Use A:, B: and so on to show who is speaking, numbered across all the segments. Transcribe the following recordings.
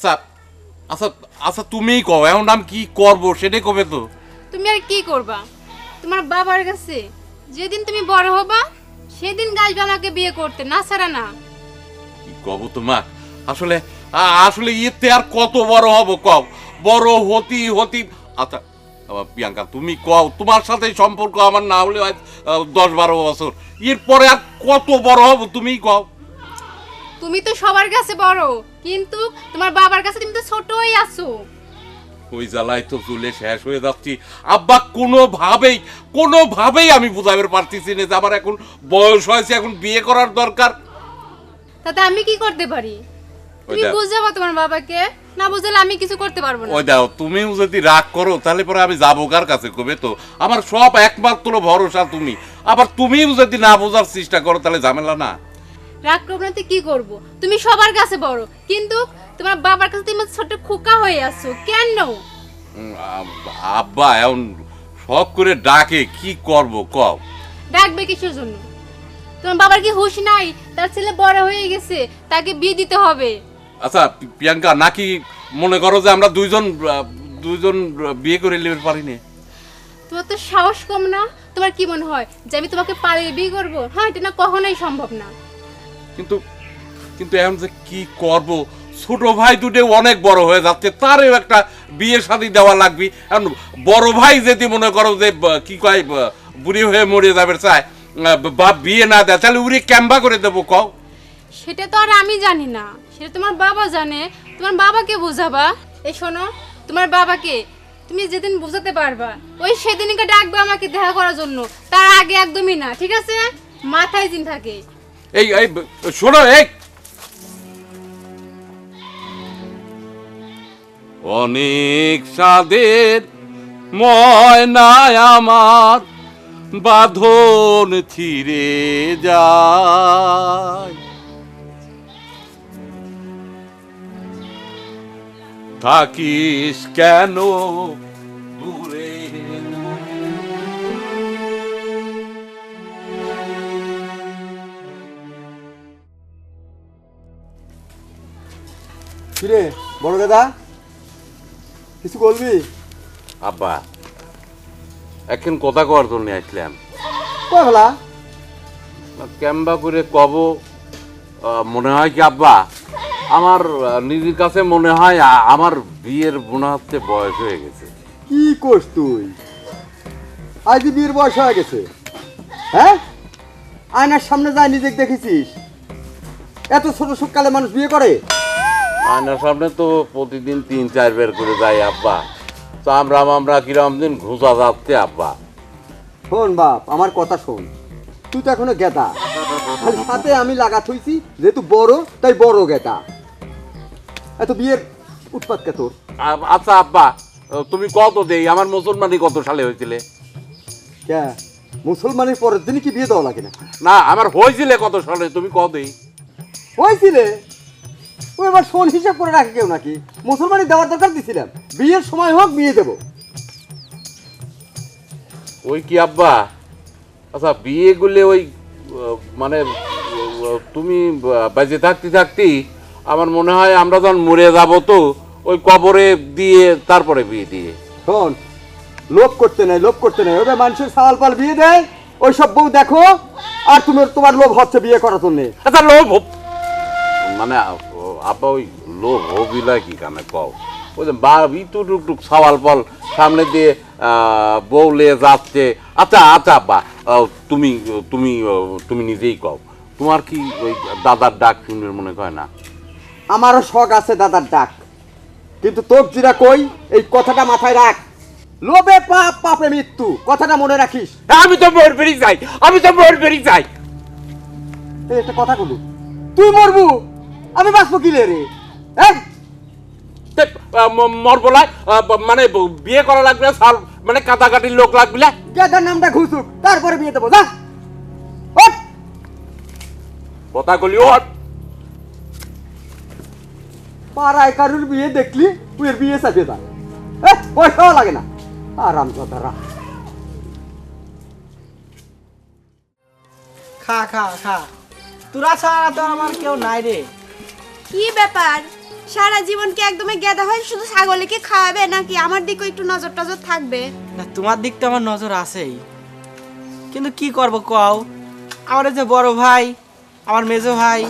A: আচ্ছা আচ্ছা আচ্ছা তুমিই কও এখন আমি কি করব সেটাই কবে তো।
B: তুমি আর কি করবা? তোমার বাবার কাছে যেদিন তুমি বড় হবা সেদিন গাছবে আমাকে বিয়ে করতে না ছাড়া না।
A: কি কব তোমার? আসলে আ- আসলে ইয়েতে আর কত বড় হব কও? বড় হতি হতি। আচ্ছা আবার প্রিয়াঙ্কা তুমি কও তোমার সাথে সম্পর্ক আমার না হলে হয় আহ, দশ বারো বছর। এরপরে আর কত বড় হব তুমিই কও।
B: তুমি তো সবার কাছে বড় কিন্তু তোমার বাবার কাছে তুমি তো ছোটই আছো।
A: ওই জ্বালায় তো চুলে শেষ হয়ে যাচ্ছি। আব্বা কোনোভাবেই কোনোভাবেই আমি বুঝাবে পারতেছি না যে আমার এখন বয়স হয়েছে এখন বিয়ে করার দরকার।
B: তাতে আমি কি করতে পারি? তুমি বুঝাবো তোমার বাবাকে না বুঝালে আমি কিছু করতে পারব না।
A: ওই দাও তুমিও যদি রাগ করো তাহলে পরে আমি যাব কার কাছে কবে তো? আমার সব একমাত্র ভরসা তুমি। আবার তুমিও যদি না বোঝার চেষ্টা করো তাহলে ঝামেলা না।
B: রাগ করব না তো কি করব? তুমি সবার কাছে বড় কিন্তু তোমার বাবার কাছে তুমি ছোট খোকা হয়ে আছো কেন?
A: আব্বা এখন শখ করে ডাকে কি করব কও?
B: ডাকবে কিসের জন্য? তোমার বাবার কি হুঁশ নাই? তার ছেলে বড় হয়ে গেছে তাকে বিয়ে দিতে হবে।
A: আচ্ছা প্রিয়াঙ্কা নাকি মনে করো যে আমরা দুইজন দুইজন বিয়ে করে নিতে পারিনি
B: তোমার তো সাহস কম না? তোমার কি মনে হয় যে আমি তোমাকে পালিয়ে বিয়ে করব? হ্যাঁ এটা না কখনোই সম্ভব না।
A: কিন্তু কিন্তু এখন যে কি করব? ছোট ভাই দুটো অনেক বড় হয়ে যাচ্ছে, তারও একটা বিয়ে শাদি দেওয়া লাগবে। এখন বড় ভাই যদি মনে করো যে কি কয় বুড়ি হয়ে মরে যাবে, চায় বাপ বিয়ে না দেয়, তাহলে উড়ি ক্যাম্বা করে দেবো, কও।
B: সেটা তো আর আমি জানি না। সেটা তোমার বাবা জানে। তোমার বাবাকে বোঝাবা? এই শোনো, তোমার বাবাকে তুমি যেদিন বোঝাতে পারবা, ওই সেদিনকে ডাকবে আমাকে দেখা করার জন্য। তার আগে একদমই না, ঠিক আছে? মাথায় দিন থাকে।
A: এই এই শোনো এই। অনেক সাদের ময়নায় আমার বাঁধন ছিঁড়ে যায়। থাকিস কেন দূরে?
C: কিরে বড় দাদা? কিছু বলবি?
A: আব্বা এখন কথা কওয়ার জন্য আসলাম।
C: কয় ফেলা
A: ক্যাম্বা করে কব মনে হয় কি আব্বা আমার নিজের কাছে মনে হয় আমার বিয়ের হচ্ছে বয়স হয়ে গেছে।
C: কি করস তুই? আজ বিয়ের বয়স হয়ে গেছে। হ্যাঁ? আয়নার সামনে যায় নিজেকে দেখেছিস। এত ছোট সকালে মানুষ বিয়ে করে?
A: আয়নার সামনে তো প্রতিদিন তিন চার বের করে যাই আব্বা। চামড়া মামড়া কিরম দিন ঘুষা যাচ্ছে আব্বা।
C: শোন বাপ আমার কথা শোন। তুই তো এখনও গেতা আর সাথে আমি লাগা থইছি যেহেতু বড় তাই বড় গেতা এত বিয়ের উৎপাত কে তোর?
A: আ- আচ্ছা আব্বা তুমি কত দেই? আমার মুসলমানি কত সালে হয়েছিলে
C: কে? মুসলমানের পরের দিনই কি বিয়ে দেওয়া লাগে না?
A: না আমার হয়েছিলে কত সালে? তুমি কত দেই?
C: হয়েছিলে ও এবার শোন হিসাব করে রাখে কেউ নাকি? মুসলমানি দেওয়ার দরকার দিছিলাম। বিয়ের সময় হোক বিয়ে দেবো।
A: ওই কি আব্বা? আচ্ছা বিয়ে করলে ওই মানে তুমি বেঁচে থাকতে থাকতেই আমার মনে হয় আমরা যখন মরে যাব তো ওই কবরে দিয়ে তারপরে বিয়ে দিয়ে।
C: শোন লোভ করতে নাই লোভ করতে নাই। ওদের মানুষের সাল পাল বিয়ে দেয় ওই সব বউ দেখো আর তুমি তোমার লোভ হচ্ছে বিয়ে করার জন্যে।
A: আচ্ছা লোভ মানে আব্বা ওই লোভ হবিলা কি কানে কও? ওই যে বা ইটু টুকটুক সওয়াল পল সামনে দিয়ে বউ লিয়ে যাচ্ছে। আচ্ছা আচ্ছা আব্বা আহ, তুমি তুমি তুমি নিজেই কও। তোমার কি ওই দাদার ডাক শুনে মনে হয় না?
C: আমারও শখ আছে দাদার ডাক। কিন্তু তোর জিরা কই? এই কথাটা মাথায় রাখ। লোভে পাপ পাপে মৃত্যু কথাটা মনে রাখিস।
A: আমি তো মোর বেরি যাই আমি তো মোর বেরি যাই।
C: একটা কথা বলু। তুই মরবু? আমি বাঁচবো কি রে? হ্যাঁ?
A: মরবলাই মানে বিয়ে করা লাগবে সাল মানে কাটাকাটির লোক লাগবে
C: গেদার নামটা ঘুষুক তারপরে বিয়ে দেবো যা।
A: কথা কলি ও
C: পাড়ায় কারুর বিয়ে দেখলি তুই বিয়ে চাপিয়ে দা এ, পয়সাও লাগে না। আরাম কথারা
D: খা খা খা। তোরা ছাড়া তো আমার কেউ নাই রে।
E: কি ব্যাপার?
D: সারা জীবন কি একদমই গেদা হয় শুধু ছাগলকে খাওয়াবে নাকি আমার দিকেও একটু নজর টজর থাকবে?
E: না তোমার দিক তো আমার নজর আছেই। কিন্তু কি করব কও? আমার যে বড় ভাই আমার মেজো ভাই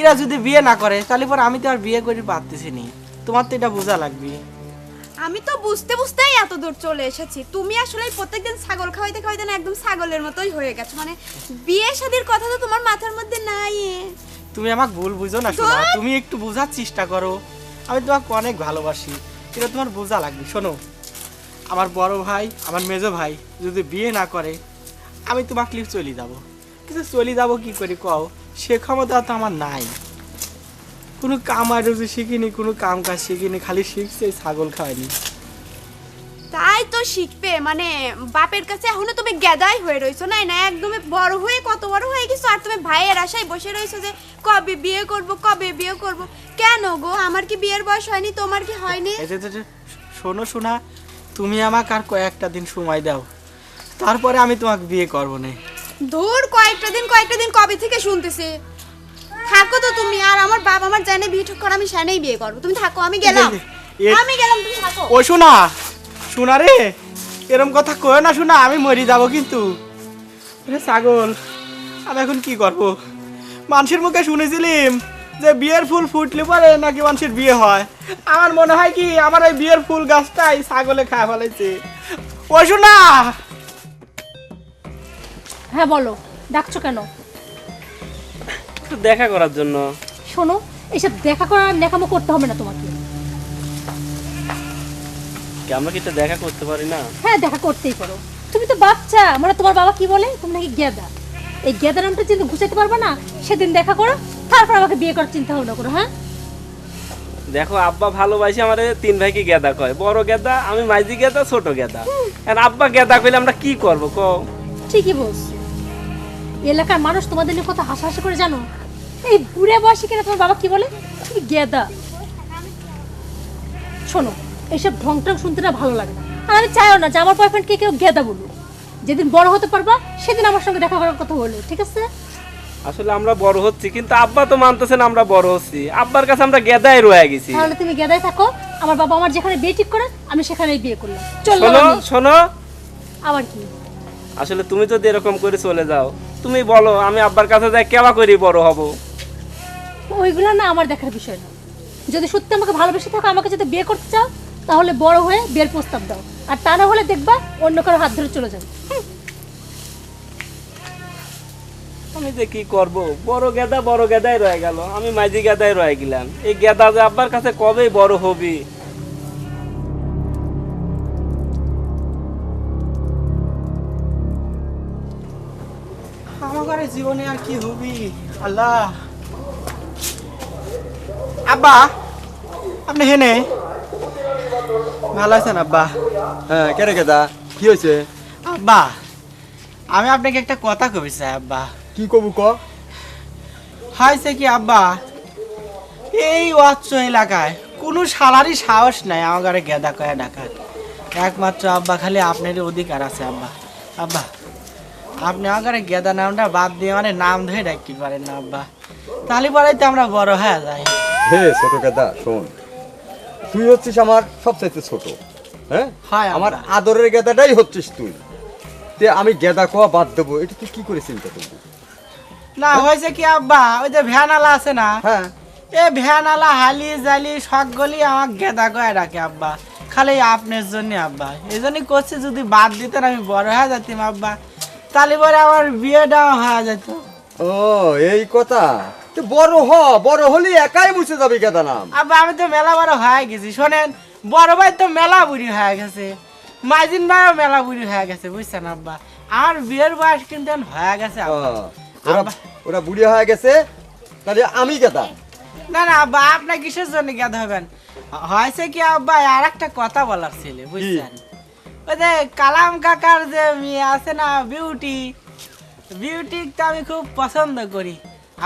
E: এরা যদি বিয়ে না করে তাহলে পর আমি তো আর বিয়ে করে পারতেছি নি। তোমার তো এটা বোঝা লাগবে।
D: আমি তো বুঝতে বুঝতেই এত দূর চলে এসেছি। তুমি আসলে প্রত্যেকদিন ছাগল খাওয়াইতে খাওয়াইতে না একদম ছাগলের মতোই হয়ে গেছো। মানে বিয়ে শাদির কথা তো তোমার মাথার মধ্যে নাই।
E: তুমি আমাকে ভুল বুঝো না শোনা তুমি একটু বোঝার চেষ্টা করো। আমি তোমাকে অনেক ভালোবাসি এটা তোমার বোঝা লাগবে। শোনো আমার বড় ভাই আমার মেজো ভাই যদি বিয়ে না করে আমি তোমাকে লিখ চলে যাব। কিন্তু চলে যাব কি করি কও? সে ক্ষমতা তো আমার নাই। কোনো কাম আর শিখিনি কোনো কাম কাজ শিখিনি খালি শিখছে ছাগল খাওয়ানি
D: তাই তো শিখবে মানে বাপের কাছে এখনও তুমি গেদাই হয়ে রয়েছো নাই না একদমই বড় হয়ে কত বড় হয়ে গেছো আর তুমি ভাইয়ের আশায় বসে রয়েছো যে কবে বিয়ে করব কবে বিয়ে করব। কেন গো আমার কি বিয়ের বয়স হয়নি তোমার কি হয়নি?
E: শোনো শোনা তুমি আমাকে আর কয়েকটা দিন সময় দাও। তারপরে আমি তোমাকে বিয়ে করব না।
D: দূর কয়েকটা দিন কয়েকটা দিন কবে থেকে শুনতেছি? থাকো তো তুমি আর আমার বাবা আমার জানে বিয়ে ঠিক করে আমি সেনেই বিয়ে করব। তুমি থাকো আমি গেলাম। আমি গেলাম তুমি থাকো।
E: ও শোনা শোনা রে? এরম কথা কয় না শোনা আমি মরি যাব কিন্তু। রে ছাগল আমি এখন কি করব? মানুষের মুখে শুনেছিলাম যে বিয়ের ফুল ফুটলে পরে নাকি মানুষের বিয়ে হয়। আমার মনে হয় কি আমার এই বিয়ের ফুল গাছটাই ছাগলে খায় ফেলাইছে ও শোনা!
F: হ্যাঁ বলো ডাকছো কেন?
G: একটু দেখা করার জন্য।
F: শোনো এইসব দেখা করার নেকামো করতে হবে না তোমাকে।
G: কি আমরা কি একটু দেখা করতে পারি না?
F: হ্যাঁ দেখা করতেই পারো। তুমি তো বাচ্চা। মানে তোমার বাবা কি বলে? তুমি নাকি গেদা এই গেদা নামটা যদি ঘুষাতে পারবে না? সেদিন দেখা করো। তারপর আমাকে বিয়ে করার চিন্তা ভাবনা করো হ্যাঁ?
G: দেখো আব্বা ভালোবাসি আমার তিন ভাইকে গেদা কয়। বড় গেদা আমি মাঝি গেদা ছোট গেদা আর আব্বা গেদা কইলে আমরা কি করব ক
F: ঠিকই বলছো। এলাকার মানুষ তোমাদের নিয়ে কত হাসাহাসি করে জানো? এই বুড়ে বয়সে কিনা তোমার বাবা কি বলে? তুমি গেদা শোনো এইসব ঢং টং শুনতে না ভালো লাগে না। আর আমি চাইও না যে আমার বয়ফ্রেন্ডকে কেউ গেদা বলুক। যেদিন বড় হতে পারবা সেদিন আমার সঙ্গে দেখা করার কথা বলল ঠিক আছে?
G: আসলে আমরা বড় হচ্ছি কিন্তু আব্বা তো মানতেছে না আমরা বড় হচ্ছি। আব্বার কাছে আমরা গেদাই রয়ে গেছি।
F: তাহলে তুমি গেদায় থাকো আমার বাবা আমার যেখানে বিয়ে ঠিক করে আমি সেখানেই বিয়ে করলাম। চলল
G: শোনো শোনো।
F: আবার কি?
G: আসলে তুমি যদি এরকম করে চলে যাও তুমি বলো আমি আব্বার কাছে যাই কেবা করি বড় হব?
F: ওইগুলো না আমার দেখার বিষয় না। যদি সত্যি আমাকে ভালোবেসে থাকো আমাকে যদি বিয়ে করতে চাও তাহলে বড় হয়ে বিয়ের প্রস্তাব দাও। আর তা না হলে দেখবা অন্য কারও হাত ধরে চলে যাবে।
G: আমি যে কি করব? বড় গেদা বড় গেদাই রয়ে গেল। আমি মাঝি গেদাই রয়ে গেলাম। এই গেদা যে আব্বার কাছে কবে বড় হবি?
E: আমার জীবনে আর কি হবি? আল্লাহ। আব্বা আপনি হেনে? ভালো আছেন আব্বা?
C: হ্যাঁ কেন গেদা কি হয়েছে?
E: আব্বা আমি আপনাকে একটা কথা কবি চাই আব্বা।
C: কি কবু ক?
E: হয়েছে কি আব্বা? এই অচ্ছ এলাকায় কোনো সালারই সাহস নাই আমার ঘরে গেদা কয়া ডাকার। একমাত্র আব্বা খালি আপনারই অধিকার আছে আব্বা। আব্বা আপনি আমার ঘরে গেদা নামটা বাদ দিয়ে মানে নাম ধরে ডাকতে পারেন না আব্বা। তাহলে পরে তো আমরা বড় হয়ে যাই।
C: হে ছোট গেদা শোন। তুই হচ্ছিস আমার সবচাইতে ছোট হ্যাঁ?
E: হয়
C: আমার আদরের গেদাটাই হচ্ছিস তুই। তে আমি গেদা কোয়া বাদ দেবো এটা তুই কি করে চিন্তা করবি?
E: না হয়েছে কি আব্বা ওই যে ভ্যানালা আছে না?
C: হ্যাঁ।
E: এ ভ্যানালা হালি জালি সকলি আমার গেদা কয়ে ডাকে আব্বা। খালি আপনার জন্য আব্বা। এই জন্যই করছি যদি বাদ দিতেন আমি বড় হয়ে যেতাম আব্বা। তাহলে পরে আমার বিয়েটাও হয়ে যেত
C: ও এই কথা? বড় হ বড় হলে একাই মুছে যাবে গেদা নাম
E: আব্বা আমি তো মেলা বড় হয়ে গেছি শোনেন বড় ভাই তো মেলা বুড়ি হয়ে গেছে। মাইজিন ভাইও মেলা বুড়ি হয়ে গেছে বুঝছেন আব্বা? আমার বিয়ের বয়স কিন্তু হয়ে গেছে
C: ও, ওরা ওরা বুড়ি হয়ে গেছে তাহলে আমি গেদা
E: না না আব্বা আপনার কিসের জন্য গেদ হবেন? হয়েছে কি আব্বা আর একটা কথা বলার ছিল বুঝছেন? ওই যে কালাম কাকার যে মেয়ে আছে না বিউটি বিউটি তো আমি খুব পছন্দ করি।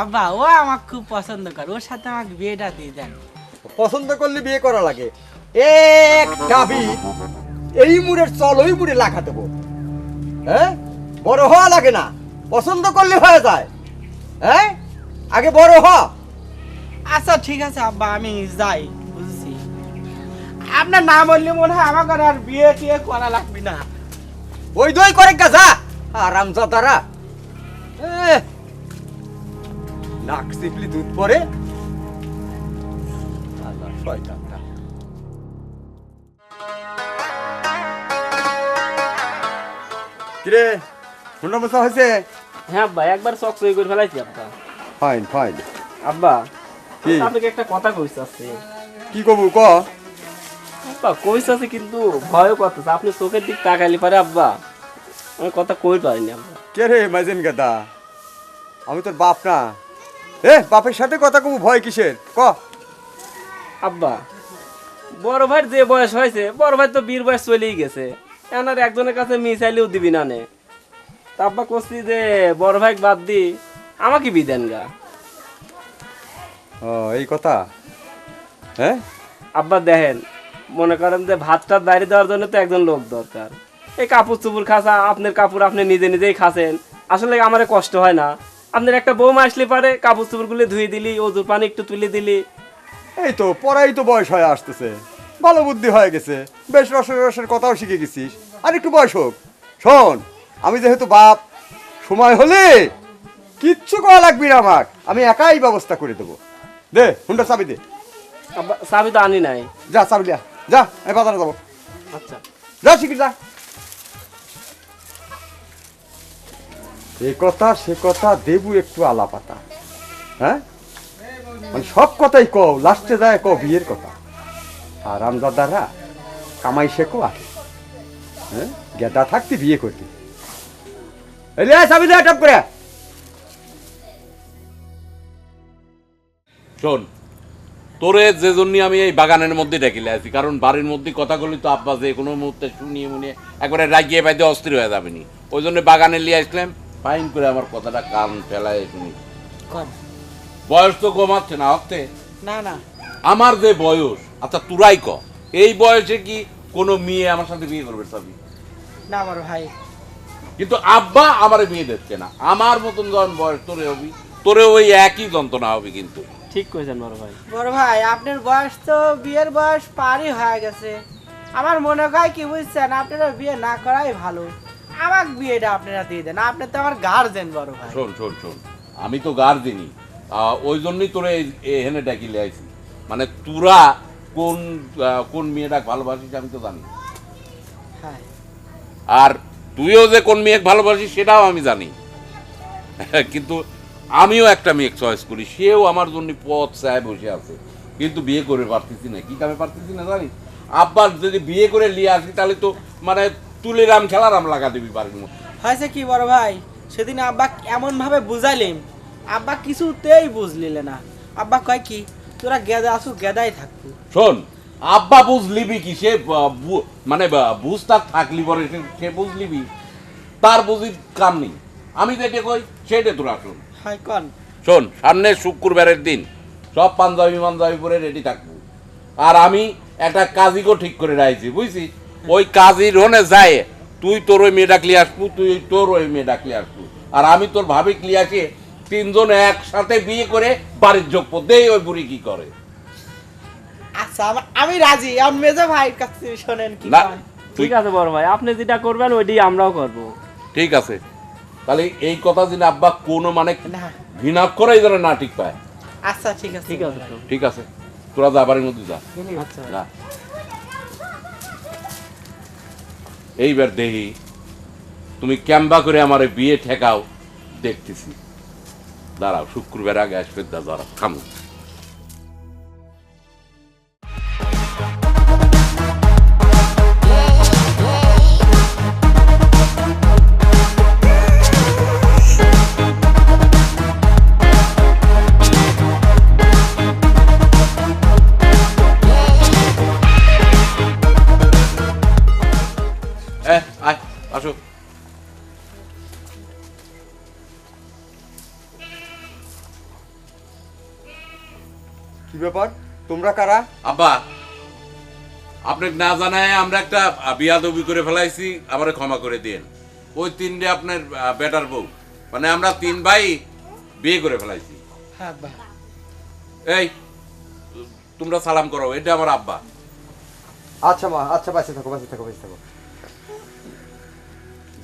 E: আব্বা ও আমাকে খুব পছন্দ করে ওর সাথে আমাকে বিয়েটা দিয়ে দেন।
C: পছন্দ করলে বিয়ে করা লাগে। এক ডাবি এই মুড়ের চল ওই মুড়ে লাখা দেবো। হ্যাঁ? বড় হওয়া লাগে না। পছন্দ করলে হয়ে যায়। হ্যাঁ? আগে বড় হ।
E: আচ্ছা ঠিক আছে আব্বা আমি যাই বুঝছি। আপনার না বললে মনে হয় আমাকে আর বিয়ে টিয়ে করা লাগবে না।
C: ওই দই করে গাজা আরাম জাদারা নাক চিপলি দুধ পরে। আল্লাহ, শয়তানটা। কিরে হুন্ডা মোছা হয়েছে?
G: হ্যাঁ আব্বা একবার চক চই করে ফেলাইছি আব্বা।
C: ফাইন ফাইন
G: আব্বা
C: কি?
G: আপনাকে একটা কথা কইতে আছে
C: কি কবু ক?
G: আব্বা কইতে আছে কিন্তু ভয় করতেছে আপনি চোখের দিক তাকাইলে পারে আব্বা। আমি কথা কই পারিনি আব্বা।
C: কে রে মাইজেন গেদা আমি তোর বাপ না। এ বাপের সাথে কথা কবু ভয় কিসের? ক।
G: আব্বা বড় ভাইয়ের যে বয়স হয়েছে বড় ভাই তো বীর বয়স চলেই গেছে। এনার একজনের কাছে মিসাইলেও দিবি না নে। তা আব্বা করছি যে বড় ভাই বাদ দি আমাকে বিদেন গা।
C: ও এই কথা? হ্যাঁ
G: আব্বা দেখেন মনে করেন যে ভাতটা দাঁড়িয়ে দেওয়ার জন্য তো একজন লোক দরকার। এই কাপড় চুপুর খাসা আপনার কাপড় আপনি নিজে নিজেই খাসেন। আসলে আমার কষ্ট হয় না। আপনার একটা বৌমা আসলে পারে কাপড় চুপুরগুলি ধুয়ে দিলি ওজুর পানি একটু তুলে দিলি।
C: এই তো পড়াই তো বয়স হয়ে আসতেছে। ভালো বুদ্ধি হয়ে গেছে। বেশ রসের রসের কথাও শিখে গেছিস। আর একটু বয়স হোক। শোন আমি যেহেতু বাপ সময় হলে কিচ্ছু করা লাগবে না আমার আমি একাই ব্যবস্থা করে দেবো। দে হুন্ডা চাবি দে।
G: আব্বা চাবি তো আনি নাই।
C: যা চাবি লিয়া যা আমি বাজারে যাব।
G: আচ্ছা।
C: যা শিখি যা। এ কথা, সে কথা, দেবু একটু আলাপাতা। হ্যাঁ? মানে সব কথাই কও, লাস্টে যায় কও বিয়ের কথা। আর আমদাদারা কামাই শেখো আগে হ্যাঁ? গেদা থাকতে, বিয়ে করতে। এলে চাবি দে, টপ করে।
A: শোন, তোরে যে জন্য আমি এই বাগানের মধ্যে ডেকিলে আছি কারণ বাড়ির মধ্যে কথাগুলি তো আব্বা যে কোনো মুহূর্তে শুনিয়ে মুনিয়ে একবারে রাগিয়ে পাইতে অস্থির হয়ে যাবে নি ওই জন্য বাগানে নিয়ে আসলাম। ফাইন করে আমার কথাটা কান ফেলায় শুনি
E: কন
A: বয়স তো কমাচ্ছে না হচ্ছে
E: না না।
A: আমার যে বয়স আচ্ছা তুরাই ক। এই বয়সে কি কোনো মেয়ে আমার সাথে বিয়ে করবে সবই
E: না আমার ভাই।
A: কিন্তু আব্বা আমার বিয়ে দিচ্ছে না। আমার মতন যখন বয়স তোরে হবি? তোরে ওই একই যন্ত্রণা হবে কিন্তু।
G: ঠিক কইছেন বড় ভাই।
E: বড় ভাই আপনার বয়স তো বিয়ের বয়স পারই হয়ে গেছে। আমার মনে হয় কি বুঝছেন আপনারা বিয়ে না করাই ভালো। আমার বিয়েটা আপনারা দিয়ে দেন। আপনি তো আমার গার্জেন বড় ভাই।
A: শোন শোন শোন। আমি তো গার দিনি ওই জন্যই তোরে এখানে ডাকিলে আইছি। মানে তোরা কোন কোন মেয়েটা ভালোবাসিস আমি তো জানি
E: হ্যাঁ।
A: আর তুইও যে কোন মেয়ে ভালোবাসিস সেটাও আমি জানি। কিন্তু আমিও একটা মেয়ে চয়েস করি। সেও আমার জন্য পথ চায় বসে আছে। কিন্তু বিয়ে করে পারতেছি না। কি কামে পারতেছি না জানি আব্বার যদি বিয়ে করে নিয়ে আসি তাহলে তো মানে তুলে রাম খেলারাম লাগা দিবি বাড়ির মধ্যে।
E: হয়েছে কি বড় ভাই? সেদিন আব্বা এমন ভাবে বুঝাইলিম আব্বা কিছুতেই বুঝলিলে না। আব্বা কয় কি? তোরা গেদা আসু গেদাই থাকব।
A: শোন আব্বা বুঝলিবি কি? সে মানে আহ, বুঝ তার থাকলি পরে সে- বুঝলিবি। তার বুঝি কাম নেই। আমি যেটা কই সেটা তোরা শোন।
E: হয় কন?
A: শোন সামনে শুক্রবারের দিন সব পাঞ্জাবি মাঞ্জাবি পরে রেডি থাকব। আর আমি একটা কাজীকেও ঠিক করে রাখছি বুঝছিস? ওই কাজীর হনে যায় তুই তোর ওই মেয়ে ডাকলি আসব তুই তোর ওই মেয়ে ডাকলি আসব আর আমি তোর ভাবি ক্লিয়াকে তিনজন একসাথে বিয়ে করে বাড়ির যোগ দেই ওই বুড়ি কি করে।
E: আচ্ছা আমি রাজি আমার মেজো ভাইয়ের কাছে শোনেন কি
A: না
G: ঠিক আছে বড় ভাই আপনি যেটা করবেন ওইটাই আমরাও করব।
A: ঠিক আছে তাহলে এই কথা যিনি আব্বা কোনো মানে ঘৃণা করে যেন না ঠিক পায়।
E: আচ্ছা ঠিক আছে।
G: ঠিক আছে
A: ঠিক আছে তোরা যা বাড়ির মধ্যে যা।
G: আচ্ছা
A: না এইবার দেহি, তুমি ক্যাম্বা করে আমার বিয়ে ঠেকাও, দেখতেছি। দাঁড়াও, শুক্রবার আগে আসবে, দাদা থামো।
C: কি ব্যাপার? তোমরা কারা?
A: আব্বা আপনাকে না জানায় আমরা একটা বিয়া দবি করে ফেলাইছি আবার ক্ষমা করে দিন ওই তিনটে আপনার বেটার বউ। মানে আমরা তিন ভাই বিয়ে করে ফেলাইছি।
E: হ্যাঁ
A: এই তোমরা সালাম করো এটা আমার আব্বা।
C: আচ্ছা মা আচ্ছা বাঁচে থাকো বাঁচে থাকো বেঁচে থাকো।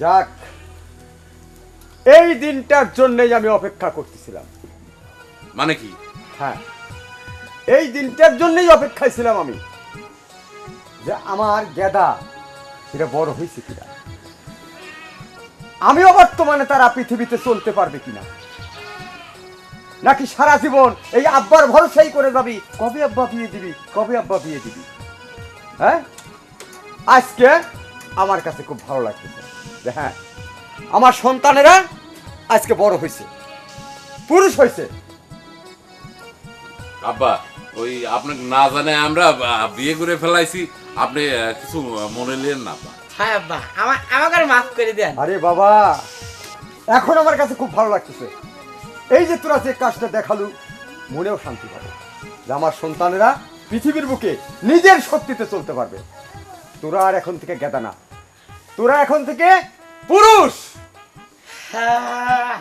C: যাক এই দিনটার জন্যই আমি অপেক্ষা করতেছিলাম।
A: মানে কি?
C: হ্যাঁ। এই দিনটার জন্যই অপেক্ষায় ছিলাম আমি। যে আমার গেদা, সেটা বড় হয়েছে কিনা? আমিও বর্তমানে তারা পৃথিবীতে চলতে পারবে কিনা? নাকি সারা জীবন এই আব্বার ভরসাই করে যাবি? কবে আব্বা বিয়ে দিবি? কবে আব্বা বিয়ে দিবি? হ্যাঁ? আজকে আমার কাছে খুব ভালো লাগতেছে। যে হ্যাঁ আমার সন্তানেরা আজকে বড় হয়েছে। পুরুষ হয়েছে।
A: আব্বা ওই আপনাকে না জানে আমরা বিয়ে করে ফেলাইছি। আপনি কিছু মনে নিলেন না
E: হ্যাঁ আব্বা আমার আমাকে মাফ করে দেন।
C: আরে বাবা এখন আমার কাছে খুব ভালো লাগতেছে। এই যে তোরা যে কাজটা দেখালু মনেও শান্তি পাবে যে আমার সন্তানেরা পৃথিবীর বুকে নিজের শক্তিতে চলতে পারবে। তোরা আর এখন থেকে গেদা না। তোরা এখন থেকে পুরুষ!
E: হ্যাঁ।